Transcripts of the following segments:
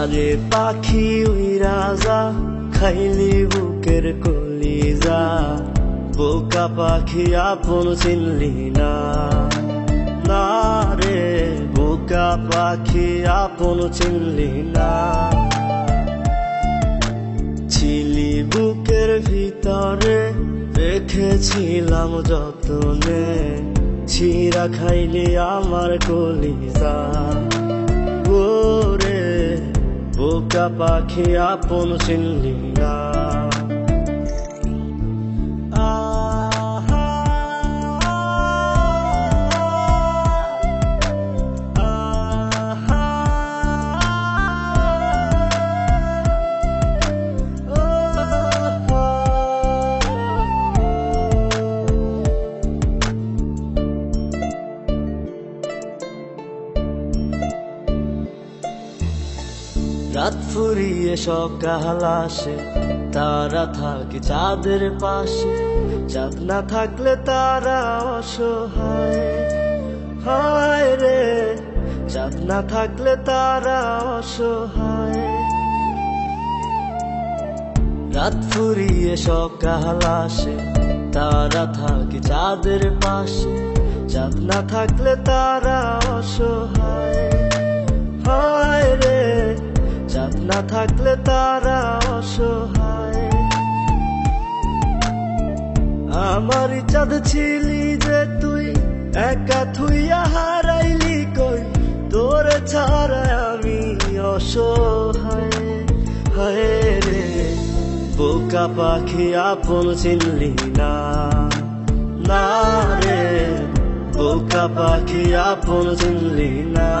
যারে পাখি ওই রাজা, খাইলি বুকের কলিজা। বোকা পাখি আপন চিনলি না। না রে, বোকা পাখি আপন চিনলি না। ছিলি বুকের ভিতরে, রেখেছিলাম যতনে। ছিঁড়া খাইলি আমার কলিজা। ওরে বোকা পাখি আপন চিনলি রাত ফুরিয়ে সকাল আসে, তারা থাকে চাঁদের পাশে। চাঁদ না থাকলে তারা অসহায়। হায় রে, চাঁদ না থাকলে তারা অসহায়। রাত ফুরিয়ে সকাল আসে, তারা থাকে চাঁদের পাশে। চাঁদ না থাকলে তারা অসহায়। না থাকলে তারা অসহায়। আমার চাঁদ ছিলি যে তুই, একা থুইয়া হারাইলি কই? তোর ছাড়া আমি অসহায়। হায় রে, বোকা পাখি আপন চিনলি না। না রে, বোকা পাখি আপন চিনলি না।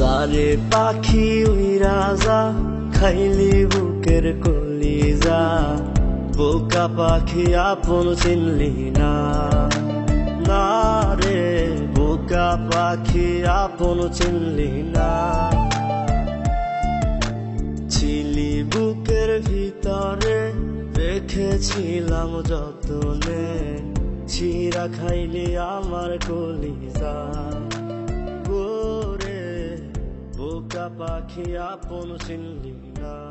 যারে পাখি ওই রাজা খাইলি বুকের কলি যা বোকা পাখি আপন চিনলি না না রে বোকা পাখি আপন চিনলি না ছিলি বুকের ভিতরে দেখেছিলাম যতনে ছিঁড়া খাইলি আমার কলিজা গোরে বোকা পাখি আপন চিনলি না।